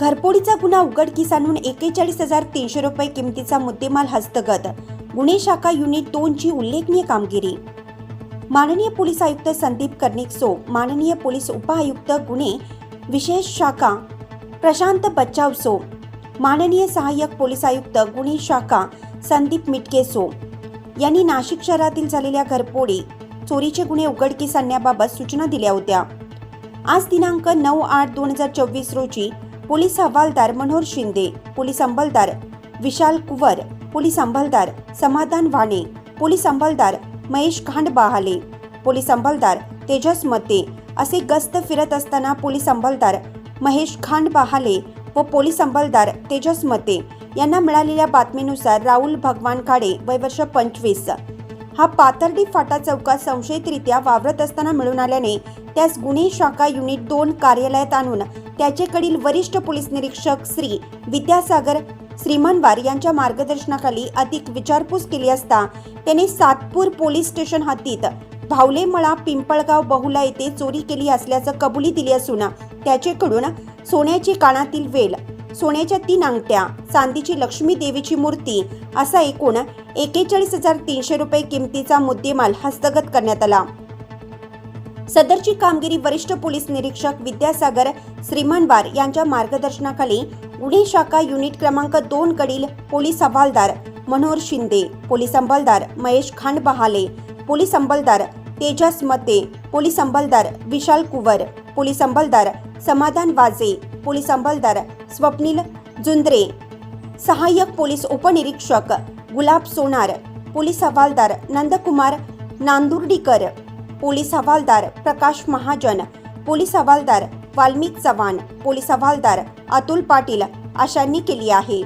घरपोडीचा गुन्हा उघडकीस आणून एकेचाळीस हजार तीनशे रुपये किमतीचा मुद्देमाल हस्तगत. गुन्हे शाखा युनिट दोनची उल्लेखनीय कामगिरी. माननीय पोलीस आयुक्त संदीप कर्णिक सो माननीय पोलीस उपआयुक्त गुन्हे विशेष शाखा प्रशांत बच्चाव सो माननीय सहाय्यक पोलीस आयुक्त गुन्हे शाखा संदीप मिटके सो. यांनी नाशिक शहरातील झालेल्या घरपोडी चोरीचे गुन्हे उघडकीस आणण्याबाबत सूचना दिल्या होत्या. आज दिनांक नऊ आठ दोन हजार चोवीस रोजी पोलीस हवालदार मनोहर शिंदे पोलीस अंमलदार विशाल कुवर पोलीस अंमलदार समाधान वाणे पोलीस अंमलदार महेश खांड बहाले पोलीस अंमलदार तेजस मते असे गस्त फिरत असताना पोलीस अंमलदार महेश खांड बहाले व पोलीस अंमलदार तेजस मते यांना मिळालेल्या बातमीनुसार राहुल भगवान काडे वय वर्ष पंचवीस. हा पाथर्डी फाटा चौकात संशयितरित्या वावरत असताना मिळून आल्याने त्यास गुन्हे शाखा युनिट दोन कार्यालयात आणून त्याचेकडील वरिष्ठ पोलीस निरीक्षक श्री विद्यासागर श्रीमानवार यांच्या मार्गदर्शनाखाली अधिक विचारपूस केली असता त्याने सातपूर पोलीस स्टेशन हद्दीत भावलेमळा पिंपळगाव बहुला येथे चोरी केली असल्याचं कबुली दिली असून त्याचेकडून सोन्याची कानातील वेल सोन्याच्या तीन अंगठ्या चांदीची लक्ष्मी देवीची मूर्ती असा एकूण एकेचाळीस हजार तीनशे रुपये किमतीचा मुद्देमाल हस्तगत करण्यात आला. सदरची कामगिरी वरिष्ठ पोलीस निरीक्षक विद्यासागर श्रीमानवार यांच्या मार्गदर्शनाखाली गुन्हे शाखा युनिट क्रमांक दोन कडील पोलीस हवालदार मनोहर शिंदे पोलीस अंमलदार महेश खांड बहाले पोलीस अंमलदार तेजस मते पोलीस अंमलदार विशाल कुवर पोलीस अंमलदार समाधान वाजे पोलीस अंमलदार स्वप्नील जुंद्रे सहाय्यक पोलीस उपनिरीक्षक गुलाब सोनार पोलीस हवालदार नंदकुमार नांदुर्डीकर पोलीस हवालदार प्रकाश महाजन पोलीस हवालदार वाल्मिक चव्हाण पोलीस हवालदार अतुल पाटील अशांनी केली आहे.